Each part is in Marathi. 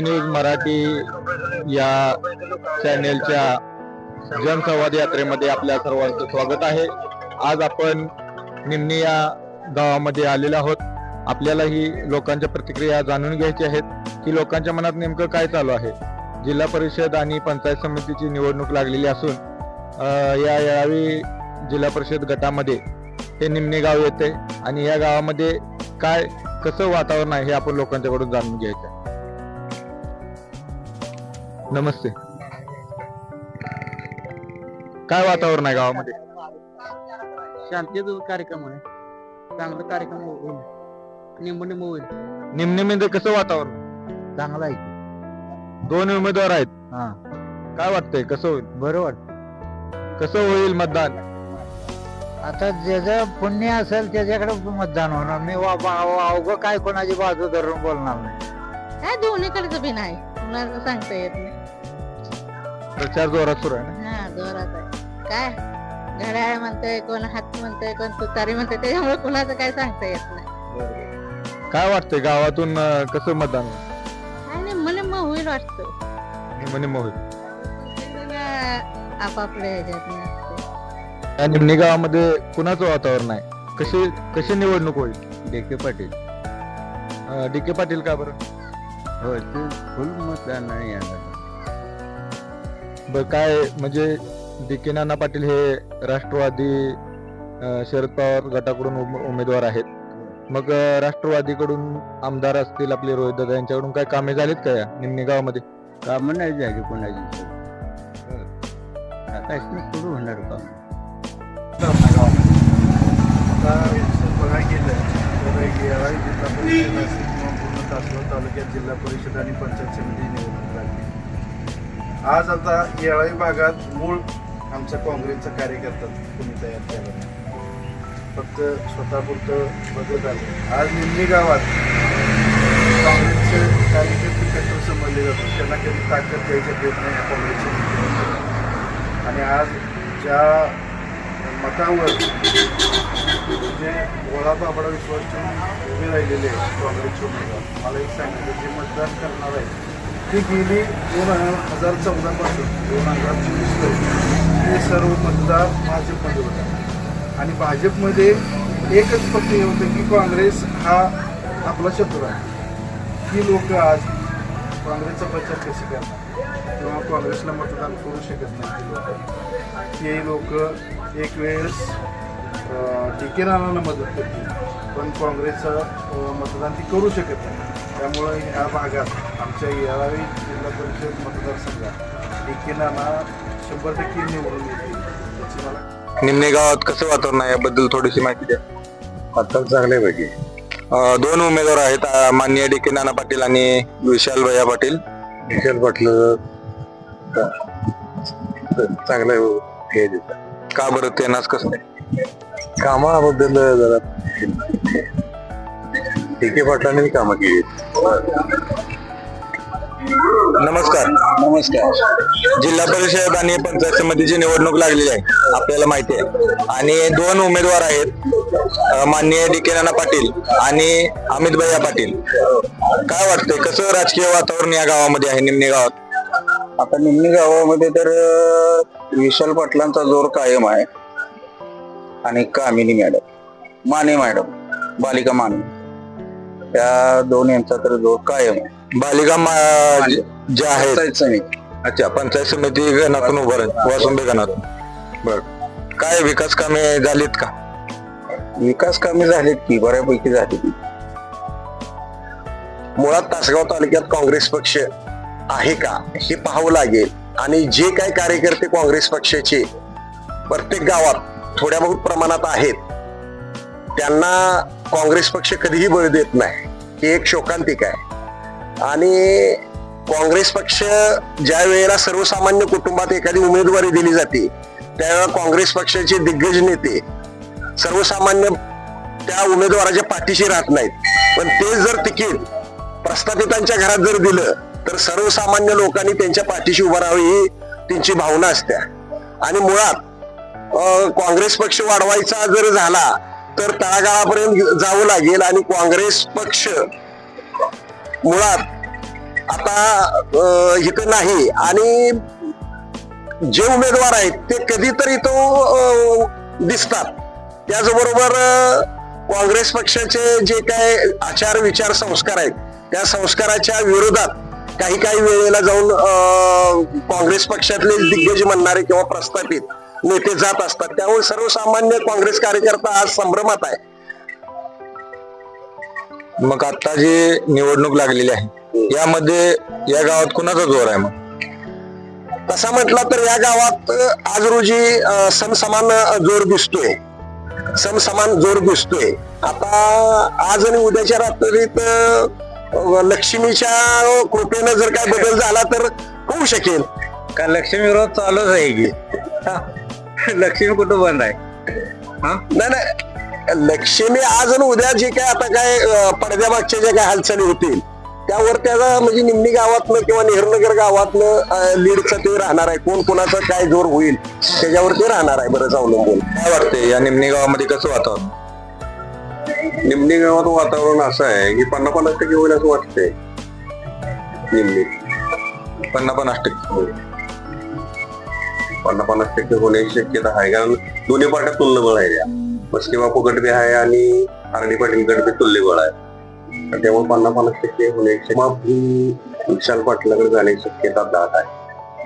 न्यूज मराठी या चॅनेलच्या जनसंवाद यात्रेमध्ये आपल्या सर्वांचं स्वागत आहे. आज आपण निमणी या गावामध्ये आलेलो आहोत. आपल्याला ही लोकांच्या प्रतिक्रिया जाणून घ्यायची आहेत की लोकांच्या मनात नेमकं काय चालू आहे? जिल्हा परिषद आणि पंचायत समितीची निवडणूक लागलेली असून या यावेळी जिल्हा परिषद गटामध्ये हे निमणे गाव येते आणि या गावामध्ये काय कसं वातावरण आहे हे आपण लोकांच्याकडून जाणून घ्यायचं आहे. नमस्ते. काय वातावरण आहे गावामध्ये? शांतीचा कार्यक्रम आहे चांगला कार्यक्रम होईल. निंबू निंबू होईल. निमणेमध्ये कसं वातावरण? चांगला आहे. दोन उमेदवार आहेत. हा. काय वाटतंय? कसं होईल? बरं वाटत. कसं होईल मतदान? आता ज्याचं पुण्य असेल त्याच्याकडे मतदान होणार. मी वा- वा- अवघं काय कोणाची बाजू धरून बोलणार नाही. काय दोन्हीकडचं बी नाही. कुणाला सांगता येत नाही. प्रचार जोरात सुरू आहे ना? हा जोरात आहे. काय? घड्याळ म्हणतोय कोण हात म्हणतोय कोण तुतारी म्हणतोय त्याच्यामुळे कुणाचं काय सांगता येत नाही. काय वाटतंय गावातून अं, कसं मतदान होईल? काय नाही म्हणे मग होईल वाटतं. निमणे होईल. वेगवेगळ्या आपापल्या ह्याच्यात या निमणी गावामध्ये कुणाचं वातावरण आहे? कशी कशी निवडणूक होईल? DK Patil. D K Patil का बरं? हो ते फुल मतदान नाही बर काय म्हणजे डी के नाना पाटील हे राष्ट्रवादी शरद पवार गटाकडून उम- उमेदवार आहेत. मग राष्ट्रवादीकडून आमदार असतील आपले रोहित दादा यांच्याकडून काय कामे झालीत का या निमणी गावामध्ये? काम नाही झाली कोणाची. आता सुरू होणार काम. तालुक्यात जिल्हा परिषद आणि पंचायत समिती आज आता येळाई भागात मूळ आमच्या काँग्रेसचा कार्यकर्ता कोणी तयार केला नाही. फक्त स्वतःपुरतं बदल झालं. आज निम्मी गावात काँग्रेसचे कार्यकर्ते कट्टर समजले जातात. त्यांना कधी ताकद द्यायच्या देत नाही या आणि आज ज्या मतावर जे बाबडा विश्वास ठेवून उभे राहिलेले आहेत काँग्रेसचे उमेदवार मला एक सांगितलं जे मतदान करणार आहे ती गेली दोन हजार चौदापासून. दोन हजार चोवीसपर्यंत हे सर्व मतदार भाजपमध्ये होता. आणि भाजपमध्ये एकच फक्त हे होतं की काँग्रेस हा आपला शत्रू आहे. ही लोक आज काँग्रेसचा प्रचार कसे करणार किंवा काँग्रेसला मतदान करू शकत नाही ती लोक. ते लोक एक वेळेस डी के राणांना मदत करतील. पण काँग्रेसचं मतदान ती करू शकत नाही. त्यामुळं ह्या भागात आमच्या यावेळी जिल्हा परिषद मतदारसंघात राणा शंभर टक्के निवडून येतील याची मला निमणे गावात कसं वातावरण आहे? याबद्दल थोडीशी माहिती द्या. आता चांगल्यापैकी. अं, दोन उमेदवार आहेत अं, माननीय डी के नाना पाटील आणि विशाल भैया पाटील. विशाल पाटलं चांगलं हे देतात. का बरं? त्यांनाच कसं नाही. कामाबद्दल जरा टिके पाटलांनी कामं केली. नमस्कार. नमस्कार. जिल्हा परिषद आणि पंचायत समितीची निवडणूक लागलेली आहे आपल्याला माहिती आहे. आणि दोन उमेदवार आहेत माननीय डी के नाना पाटील आणि अमित भैया पाटील. काय वाटतंय कसं राजकीय वातावरण या गावामध्ये आहे निमणे गावात? आता निम्नी गावामध्ये तर विशाल पाटलांचा जोर कायम आहे. आणि कामिनी मॅडम. माने मॅडम. बालिका माने. त्या दोन यांचा तर जोर कायम. आहे बालिका मा- ज- ज्या आहेत. पंचायत समिती. अच्छा पंचायत समिती गणातून उभं राहील. वासुंबे गणातून. बर. काय विकास कामे झालीत का? विकास कामे झालीत की बऱ्यापैकी झाली. मुळात तासगाव तालुक्यात काँग्रेस पक्ष आहे का हे पाहावं लागेल. आणि जे काही कार्यकर्ते काँग्रेस पक्षाचे प्रत्येक गावात थोड्या बहुत प्रमाणात आहेत. त्यांना काँग्रेस पक्ष कधीही बळ देत नाही. ही एक शोकांतिक आहे. आणि काँग्रेस पक्ष ज्या वेळेला सर्वसामान्य कुटुंबात एखादी उमेदवारी दिली जाते त्यावेळेला काँग्रेस पक्षाचे दिग्गज नेते सर्वसामान्य त्या उमेदवाराच्या पाठीशी राहत नाहीत. पण ते जर तिकीट प्रस्थापितांच्या घरात जर दिलं तर सर्वसामान्य लोकांनी त्यांच्या पाठीशी उभं राहावी ही त्यांची भावना असते. आणि मुळात काँग्रेस पक्ष वाढवायचा जर झाला तर तळागाळापर्यंत जावं लागेल आणि काँग्रेस पक्ष मुळात आता इथं नाही. आणि जे उमेदवार आहेत ते कधीतरी तो दिसतात. त्याचबरोबर काँग्रेस पक्षाचे जे काय आचार विचार संस्कार आहेत त्या संस्काराच्या विरोधात काही काही वेळेला जाऊन अं, काँग्रेस पक्षातले दिग्गज म्हणणारे किंवा प्रस्थापित नेते जात असतात. त्यामुळे सर्वसामान्य काँग्रेस कार्यकर्ता आज संभ्रमात आहे. मग आता जी निवडणूक लागलेली आहे यामध्ये या गावात कुणाचा जोर आहे मग? तसा म्हटला तर या गावात आज रोजी समसमान जोर दिसतोय. समसमान जोर दिसतोय. आता आज आणि उद्याच्या रात्रीत लक्ष्मीच्या कृपेनं जर काय बदल झाला तर होऊ शकेल. का लक्ष्मी विरोध चालूच आहे की? लक्ष्मी कुठं बंद आहे? नाही नाही. लक्ष्मी आज आणि उद्या जे काय आता काय अ, पडद्यामागच्या ज्या काय हालचाली होतील त्यावर त्याचा म्हणजे निम्नी गावातनं किंवा नेहरूनगर गावातनं लीडचं ते राहणार आहे. कोण कोणाचं काय जोर होईल त्याच्यावर ते राहणार आहे बरंच अवलंबून. काय वाटते या निमणी गावामध्ये कसं वातावरण? निमणी गावात वातावरण असं आहे की पन्नास पन्नास टक्के होईल असं वाटतंय. निमणी पन्नास पन्नास टक्के. पन्नास पन्नास टक्के होण्याची शक्यता आहे. कारण दोन्ही पार्ट्या तुल्यबळ आहे त्या मस्के बापू गट बी आहे आणि आरडी पाटील गट बी तुल्यबळ आहे. तर त्यामुळे पन्नास पन्नास टक्के होण्याची मग विशाल पाटलाकडे जाण्याची शक्यता दाट आहे.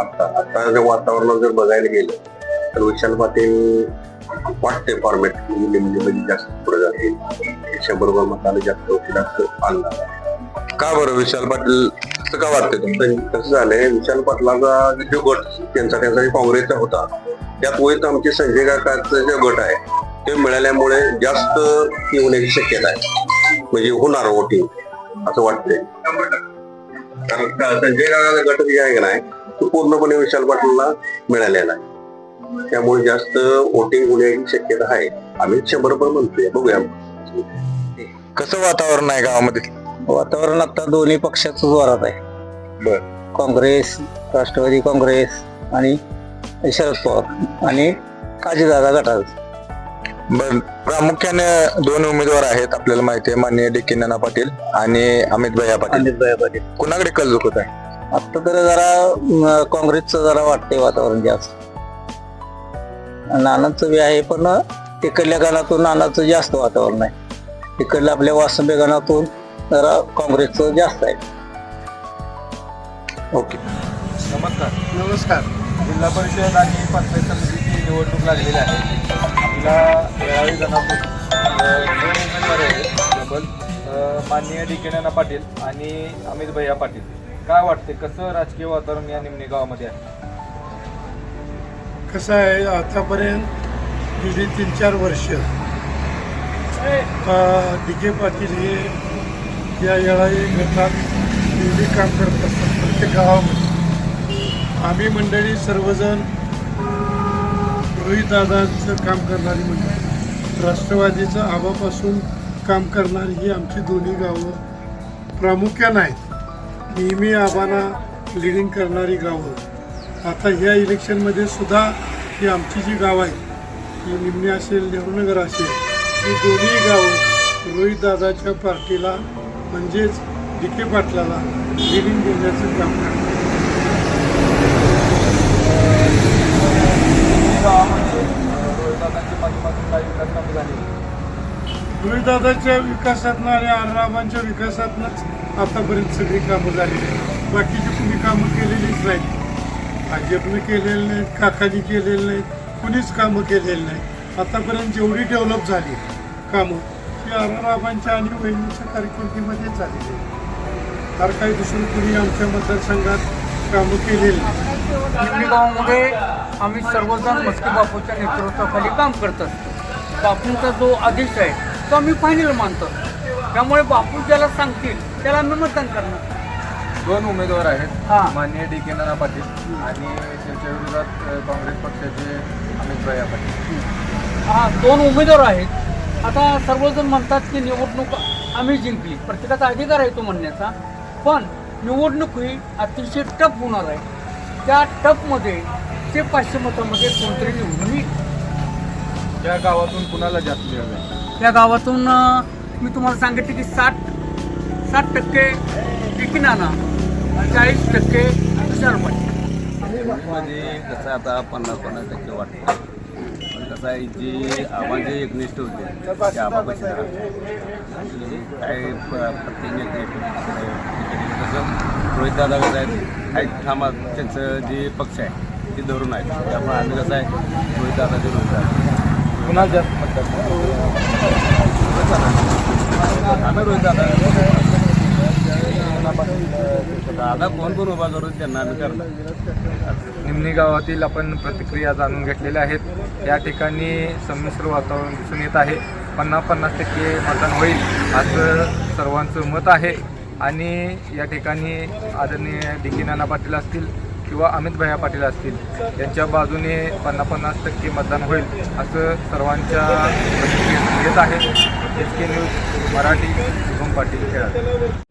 आता आता जर वातावरण जर बघायला गेलं तर विशाल पाटील वाटते फॉर्मॅट म्हणजे जास्त पुढे जातील. त्याच्याबरोबर मताला जास्त जास्त आणणार का बरं विशाल पाटील असं का वाटतंय कसं झालंय विशाल पाटलाचा जो गट त्यांचा त्यांचा काँग्रेसचा होता त्यात वैत आमचे संजय काकाचा जे गट आहे ते मिळाल्यामुळे जास्त ती होण्याची शक्यता आहे. म्हणजे होणार वोटिंग असं वाटतंय. कारण संजय काकाचा गट जे आहे ना तो पूर्णपणे विशाल पाटलाला मिळालेला आहे. त्यामुळे जास्त वोटिंग होण्याची शक्यता आहे. आम्ही शंभर पण म्हणतोय बघूया. कसं वातावरण आहे गावामध्ये? वातावरण आता दोन्ही पक्षाचं जोरात आहे. बर. काँग्रेस राष्ट्रवादी काँग्रेस आणि शरद पवार आणि काजीदादा गटाचं. बर. प्रामुख्याने दोन उमेदवार आहेत आपल्याला माहिती आहे माननीय डी के नाना पाटील आणि अमित भैया पाटील. अमित भाई पाटील. कुणाकडे कल झुकत आहे? आता तर जरा अं, काँग्रेसचं जरा वाटतंय वातावरण जास्त. नानाचं बी आहे पण तिकडल्या गाणातून नानाचं जास्त वातावरण आहे. तिकडल्या आपल्या वासंबे गाणातून जरा काँग्रेसचं जास्त आहे. ओके. नमस्कार. नमस्कार. जिल्हा परिषद आणि पंचायत समितीची निवडणूक लागलेली आहे. आपला यावेळी जनापूर दोन उमेदवार आहेत. डबल माननीय डी के नाना पाटील आणि अमित भैया पाटील. काय वाटते कसं राजकीय वातावरण या निमणे गावामध्ये आहे? कसं आहे आतापर्यंत गेली तीन चार वर्ष. डी के पाटील हे या येळाई गटात नेहमी काम करत असतात प्रत्येक गावामध्ये. आम्ही मंडळी सर्वजण रोहितदादांचं काम करणारी मंडळी. राष्ट्रवादीचं आभापासून काम करणारी ही आमची दोन्ही गावं प्रामुख्यानं आहेत नेहमी आबांना लिडिंग करणारी गावं. आता ह्या इलेक्शनमध्ये सुद्धा ही आमची जी गाव आहे ही निमणी असेल नेहरूनगर असेल ही दोन्ही गावं रोहितदादाच्या पार्टीला म्हणजेच विखे पाटलाला लिडिंग देण्याचं काम करतात. काही रोहितदादाच्या विकासातनं आणि आररामांच्या विकासातनंच आतापर्यंत सगळी कामं झालेली आहेत. बाकीची कुणी कामं केलेलीच नाहीत. भाजपने केलेले नाहीत काकानी केलेले नाहीत कुणीच कामं केलेली नाहीत. आतापर्यंत जेवढी डेव्हलप झाली कामं ती आररामांच्या आणि वहिनीच्या कारकिर्दीमध्येच झालेली फार काही दुसरं कुणी आमच्या मतदारसंघात कामं केलेली. गावामध्ये आम्ही सर्वजण मस्के बापूच्या नेतृत्वाखाली काम करत असतो. बापूंचा जो आदेश आहे तो आम्ही फायनल मानतो. त्यामुळे बापू ज्याला सांगतील त्याला आम्ही मतदान करणार. दोन उमेदवार आहेत हां. माननीय डी के नाना पाटील आणि त्यांच्या विरोधात काँग्रेस पक्षाचे अमित भैया पाटील. हा दोन उमेदवार आहेत. आता सर्वजण म्हणतात की निवडणूक आम्ही जिंकली. प्रत्येकाचा अधिकार आहे तो म्हणण्याचा. पण निवडणूक ही अतिशय टफ होणार आहे. त्या टफमध्ये ते पाचशे मतामध्ये कोणतरी निवडून येईल. त्या गावातून कुणाला जास्त मिळालं या गावातून मी तुम्हाला सांगितले की साठ साठ टक्के टिकी नाना चाळीस टक्के तुषार पाटील म्हणजे कसं आता पन्नास पन्नास टक्के वाटतं? कसं आहे जी आव्हान जे एकनिष्ठ होते. ते आबापाशी काय प्रत्येक रोहित दादा कसं आहे आहेत ठाम त्यांचं जे पक्ष आहे ते धरून आहे त्यामुळे आम्ही कसं आहे रोहित दादा ते रोहित. दादा कुणाला जास्त आम्ही रोहित दादा दादा कोण कोण उभा करून त्यांना आम्ही करणार? निमणी गावातील आपण प्रतिक्रिया जाणून घेतलेल्या आहेत. या ठिकाणी संमिश्र वातावरण दिसून येत आहे. पन्नास पन्नास टक्के मतदान होईल असं सर्वांचं मत आहे. आणि या ठिकाणी आदरणीय डी के नाना पाटील असतील किंवा अमित भैया पाटील असतील यांच्या बाजूने पन्नास पन्नास टक्के मतदान होईल असं सर्वांच्या येत आहे. S K news Marathi Shubham Patil खेळा